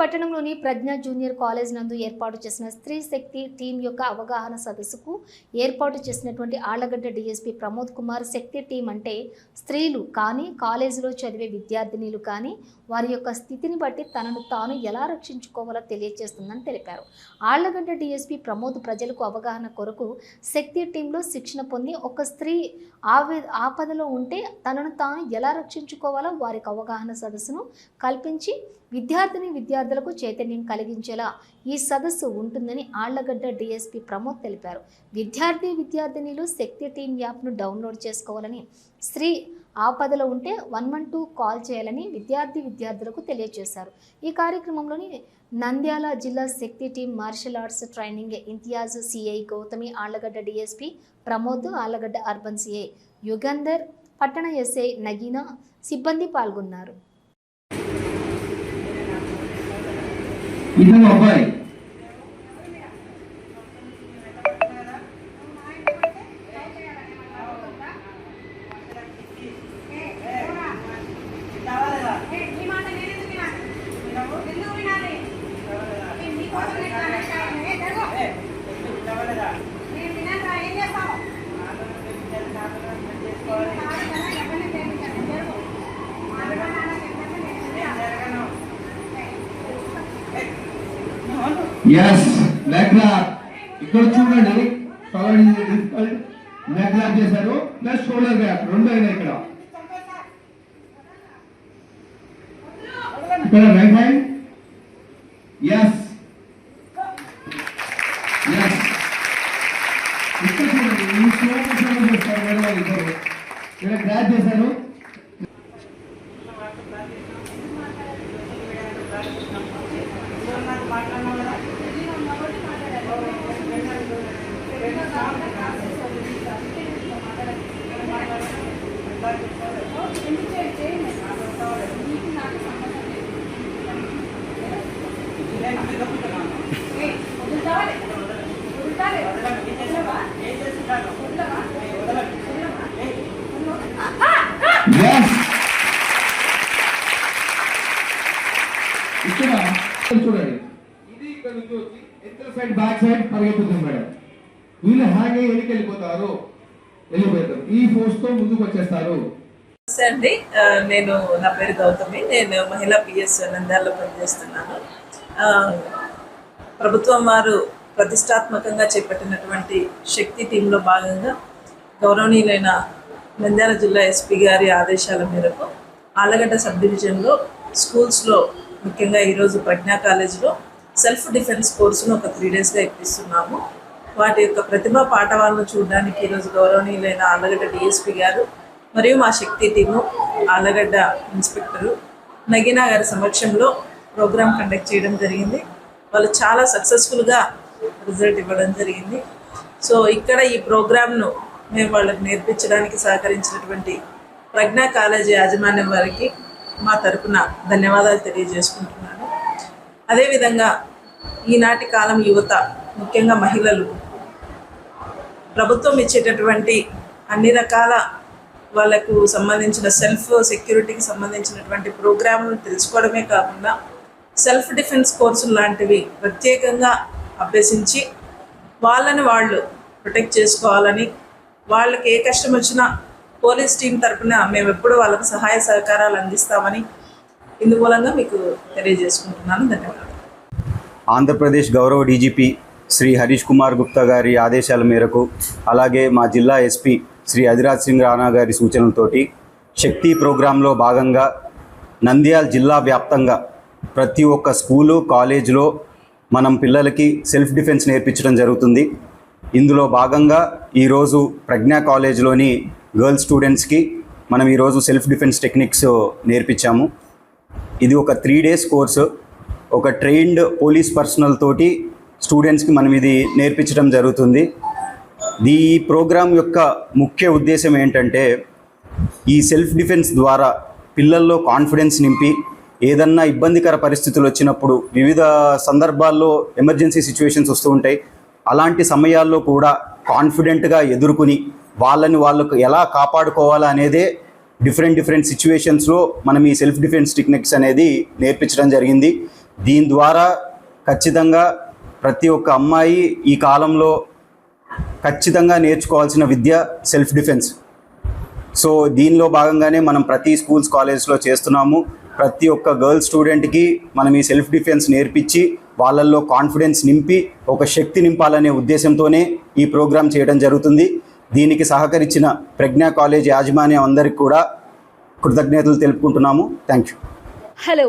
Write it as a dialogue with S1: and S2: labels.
S1: పట్టణంలోని ప్రజ్ఞ junior college నందు ఏర్పాటు చేసిన స్త్రీ శక్తి టీం యొక్క అవగాహన సదస్సుకు ఏర్పాటు చేసినటువంటి ఆళ్ళగడ్డ డీఎస్పీ ప్రమోద్ కుమార్ శక్తి టీం అంటే స్త్రీలు కానీ కాలేజీలో చదివే విద్యార్థినీలు కానీ వారి యొక్క స్థితిని బట్టి తనను తాను ఎలా రక్షించుకోవాలో తెలియజేస్తుందని తెలిపారు. ఆళ్ళగడ్డ డీఎస్పీ ప్రమోద్ ప్రజలకు అవగాహన కొరకు శక్తి టీంలో శిక్షణ పొంది ఒక స్త్రీ ఆవే ఆపదలో ఉంటే తనను తాను ఎలా రక్షించుకోవాలో వారికి అవగాహన సదస్సును కల్పించి విద్యార్థిని విద్యార్థులకు చైతన్యం కలిగించేలా ఈ సదస్సు ఉంటుందని ఆళ్ళగడ్డ డీఎస్పీ ప్రమోద్ తెలిపారు. విద్యార్థి విద్యార్థినిలు శక్తి టీం యాప్ను డౌన్లోడ్ చేసుకోవాలని స్త్రీ ఆపదలో ఉంటే వన్ వన్ టూ కాల్ చేయాలని విద్యార్థి విద్యార్థులకు తెలియజేశారు. ఈ కార్యక్రమంలోని నంద్యాల జిల్లా Shakti team martial arts training Imtiaz CI Gautami Allagadda DSP Pramod Allagadda urban CI Yugandhar పట్టణ ఎస్ఐ నగీనా సిబ్బంది పాల్గొన్నారు.
S2: 你这么会。
S3: ఎస్ లెగ్ ఇక్కడ చూడండి ఫాలోయింగ్ డిఫికల్ట్ చేశారు. ప్లస్ షోల్డర్ బ్యాక్ రెండు అయినా ఇక్కడ. ఇక్కడ రైట్ హ్యాండ్ ఎస్ ఎస్ ఇక్కడ చూడండి ఈ స్లో మోషన్ చేస్తారు మేడం ఇద్దరు ఇక్కడ గ్రాప్ చేశారు.
S2: ఏ,
S3: చూడండి. ఇది ఇక్కడ నుంచి వచ్చి ఎత్తల సైడ్ బ్యాక్ సైడ్ పరిగెత్తుతుంది మేడం. వీళ్ళు హ్యాంగ్ అయ్యి వెళ్ళిపోతారు వెళ్ళిపోతారు. ఈ ఫోర్స్తో ముందుకు వచ్చేస్తారు.
S4: నమస్తే అండి. నేను నా పేరు గౌతమి. నేను మహిళా పిఎస్ నంద్యాలలో పనిచేస్తున్నాను. ప్రభుత్వం వారు ప్రతిష్టాత్మకంగా చేపట్టినటువంటి శక్తి టీంలో భాగంగా గౌరవనీయులైన నంద్యాల జిల్లా ఎస్పీ గారి ఆదేశాల మేరకు ఆలగడ్డ సబ్ డివిజన్లో స్కూల్స్లో ముఖ్యంగా ఈరోజు ప్రజ్ఞా కాలేజీలో సెల్ఫ్ డిఫెన్స్ కోర్సును ఒక త్రీ డేస్గా ఇప్పిస్తున్నాము. వాటి యొక్క ప్రతిభ పాఠవాలను చూడడానికి ఈరోజు గౌరవనీయులైన ఆళ్ళగడ్డ డిఎస్పీ గారు మరియు మా శక్తి టీము ఆళ్ళగడ్డ ఇన్స్పెక్టరు నగీనా గారి సమక్షంలో ప్రోగ్రాం కండక్ట్ చేయడం జరిగింది. వాళ్ళు చాలా సక్సెస్ఫుల్గా రిజల్ట్ ఇవ్వడం జరిగింది. సో ఇక్కడ ఈ ప్రోగ్రామ్ను మేము వాళ్ళకి నేర్పించడానికి సహకరించినటువంటి ప్రజ్ఞా కాలేజీ యాజమాన్యం వారికి మా తరపున ధన్యవాదాలు తెలియజేసుకుంటున్నాను. అదేవిధంగా ఈనాటి కాలం యువత ముఖ్యంగా మహిళలు ప్రభుత్వం ఇచ్చేటటువంటి అన్ని రకాల వాళ్ళకు సంబంధించిన సెల్ఫ్ సెక్యూరిటీకి సంబంధించినటువంటి ప్రోగ్రాంలు తెలుసుకోవడమే కాకుండా సెల్ఫ్ డిఫెన్స్ కోర్సులు లాంటివి ప్రత్యేకంగా అభ్యసించి వాళ్ళని వాళ్ళు ప్రొటెక్ట్ చేసుకోవాలని వాళ్ళకి ఏ కష్టం వచ్చినా పోలీస్ టీం తరఫున మేము ఎప్పుడు వాళ్ళకు సహాయ సహకారాలు అందిస్తామని ఇందుమూలంగా మీకు తెలియజేసుకుంటున్నాను. ధన్యవాదాలు.
S5: ఆంధ్రప్రదేశ్ గౌరవ డీజీపీ శ్రీ హరీష్ కుమార్ గుప్తా గారి ఆదేశాల మేరకు అలాగే మా జిల్లా ఎస్పీ శ్రీ అధిరాజ్ సింగ్ రాణా గారి సూచనలతోటి శక్తి ప్రోగ్రాంలో భాగంగా నంద్యాల జిల్లా వ్యాప్తంగా ప్రతి ఒక్క స్కూలు కాలేజీలో మనం పిల్లలకి సెల్ఫ్ డిఫెన్స్ నేర్పించడం జరుగుతుంది. ఇందులో భాగంగా ఈరోజు ప్రజ్ఞా కాలేజ్లోని గర్ల్స్ స్టూడెంట్స్కి మనం ఈరోజు సెల్ఫ్ డిఫెన్స్ టెక్నిక్స్ నేర్పించాము. ఇది ఒక త్రీ డేస్ కోర్సు. ఒక ట్రైన్డ్ పోలీస్ పర్సనల్ తోటి స్టూడెంట్స్కి మనం ఇది నేర్పించడం జరుగుతుంది. ఈ ప్రోగ్రాం యొక్క ముఖ్య ఉద్దేశం ఏంటంటే ఈ సెల్ఫ్ డిఫెన్స్ ద్వారా పిల్లల్లో కాన్ఫిడెన్స్ నింపి ఏదన్నా ఇబ్బందికర పరిస్థితులు వచ్చినప్పుడు వివిధ సందర్భాల్లో ఎమర్జెన్సీ సిచ్యువేషన్స్ వస్తూ ఉంటాయి. అలాంటి సమయాల్లో కూడా కాన్ఫిడెంట్గా ఎదుర్కొని వాళ్ళని వాళ్ళకు ఎలా కాపాడుకోవాలా అనేదే డిఫరెంట్ డిఫరెంట్ సిచ్యువేషన్స్లో మనం ఈ సెల్ఫ్ డిఫెన్స్ టెక్నిక్స్ అనేది నేర్పించడం జరిగింది. దీని ద్వారా ఖచ్చితంగా ప్రతి ఒక్క అమ్మాయి ఈ కాలంలో ఖచ్చితంగా నేర్చుకోవాల్సిన విద్య సెల్ఫ్ డిఫెన్స్. సో దీనిలో భాగంగానే మనం ప్రతి స్కూల్స్ కాలేజెస్లో చేస్తున్నాము. ప్రతి ఒక్క గర్ల్ స్టూడెంట్కి మనం ఈ సెల్ఫ్ డిఫెన్స్ నేర్పించి వాళ్ళల్లో కాన్ఫిడెన్స్ నింపి ఒక శక్తి నింపాలనే ఉద్దేశంతోనే ఈ ప్రోగ్రాం చేయడం జరుగుతుంది. దీనికి సహకరించిన ప్రజ్ఞా కాలేజ్ యాజమాన్యం అందరికీ కూడా కృతజ్ఞతలు తెలుపుకుంటున్నాము. Thank you
S6: hello.